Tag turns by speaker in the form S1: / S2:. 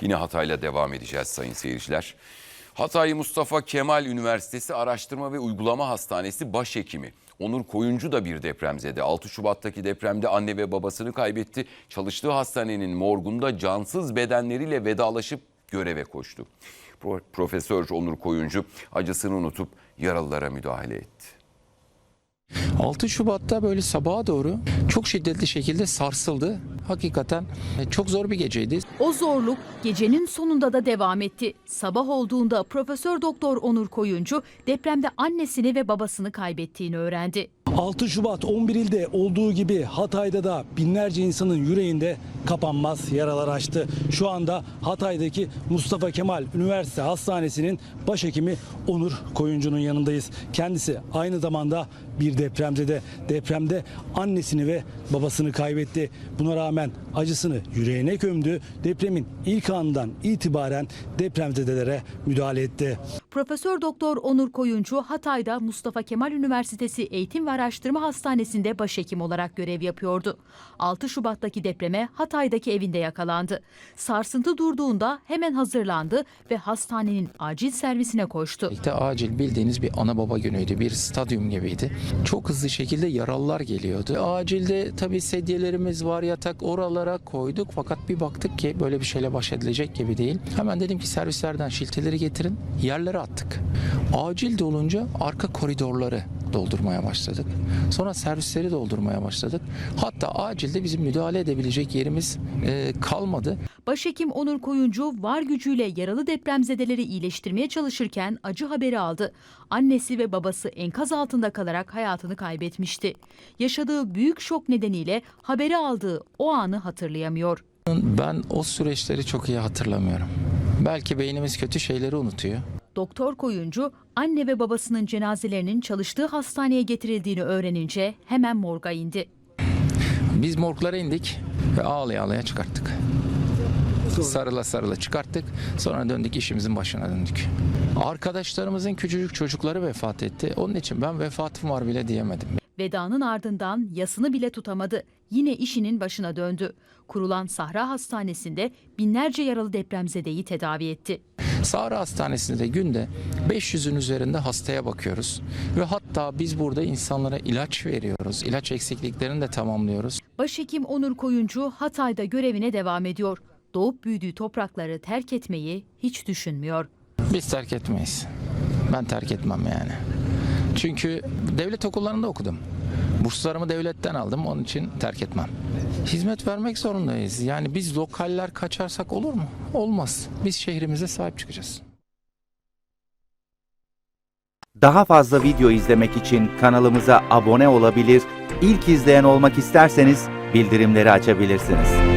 S1: Yine Hatay'la devam edeceğiz sayın seyirciler. Hatay Mustafa Kemal Üniversitesi Araştırma ve Uygulama Hastanesi Başhekimi Onur Koyuncu da bir depremzede. 6 Şubat'taki depremde anne ve babasını kaybetti. Çalıştığı hastanenin morgunda cansız bedenleriyle vedalaşıp göreve koştu. Pro- Profesör Onur Koyuncu acısını unutup yaralılara müdahale etti.
S2: 6 Şubat'ta böyle sabaha doğru çok şiddetli şekilde sarsıldı. Hakikaten e, çok zor bir geceydi.
S3: O zorluk gecenin sonunda da devam etti. Sabah olduğunda Profesör Doktor Onur Koyuncu depremde annesini ve babasını kaybettiğini öğrendi.
S4: 6 Şubat 11 ilde olduğu gibi Hatay'da da binlerce insanın yüreğinde kapanmaz yaralar açtı. Şu anda Hatay'daki Mustafa Kemal Üniversite Hastanesi'nin başhekimi Onur Koyuncu'nun yanındayız. Kendisi aynı zamanda bir depremzede. Depremde annesini ve babasını kaybetti. Buna rağmen acısını yüreğine gömdü. Depremin ilk anından itibaren depremzedelere müdahale etti.
S3: Profesör Doktor Onur Koyuncu Hatay'da Mustafa Kemal Üniversitesi Eğitim ve Araştırma Hastanesi'nde başhekim olarak görev yapıyordu. 6 Şubat'taki depreme Hatay'daki evinde yakalandı. Sarsıntı durduğunda hemen hazırlandı ve hastanenin acil servisine koştu.
S2: İşte acil bildiğiniz bir ana baba günüydü. Bir stadyum gibiydi. Çok hızlı şekilde yaralılar geliyordu. Acilde tabii sedyelerimiz var yatak oralara koyduk. Fakat bir baktık ki böyle bir şeyle baş edilecek gibi değil. Hemen dedim ki servislerden şilteleri getirin. Yerlere attık. Acil dolunca arka koridorları doldurmaya başladık. Sonra servisleri doldurmaya başladık. Hatta acilde bizim müdahale edebilecek yerimiz e, kalmadı.
S3: Başhekim Onur Koyuncu var gücüyle yaralı depremzedeleri iyileştirmeye çalışırken acı haberi aldı. Annesi ve babası enkaz altında kalarak hayatını kaybetmişti. Yaşadığı büyük şok nedeniyle haberi aldığı o anı hatırlayamıyor.
S2: Ben o süreçleri çok iyi hatırlamıyorum. Belki beynimiz kötü şeyleri unutuyor.
S3: Doktor Koyuncu anne ve babasının cenazelerinin çalıştığı hastaneye getirildiğini öğrenince hemen morga indi.
S2: Biz morglara indik ve ağlaya ağlaya çıkarttık. Sarıla sarıla çıkarttık. Sonra döndük işimizin başına döndük. Arkadaşlarımızın küçücük çocukları vefat etti. Onun için ben vefatım var bile diyemedim.
S3: Vedanın ardından yasını bile tutamadı. Yine işinin başına döndü. Kurulan Sahra Hastanesi'nde binlerce yaralı depremzedeyi tedavi etti.
S2: Sahra Hastanesi'nde de günde 500'ün üzerinde hastaya bakıyoruz. Ve hatta biz burada insanlara ilaç veriyoruz. İlaç eksikliklerini de tamamlıyoruz.
S3: Başhekim Onur Koyuncu Hatay'da görevine devam ediyor. Doğup büyüdüğü toprakları terk etmeyi hiç düşünmüyor.
S2: Biz terk etmeyiz. Ben terk etmem yani. Çünkü devlet okullarında okudum. Burslarımı devletten aldım. Onun için terk etmem. Hizmet vermek zorundayız. Yani biz lokaller kaçarsak olur mu? Olmaz. Biz şehrimize sahip çıkacağız.
S5: Daha fazla video izlemek için kanalımıza abone olabilir, ilk izleyen olmak isterseniz bildirimleri açabilirsiniz.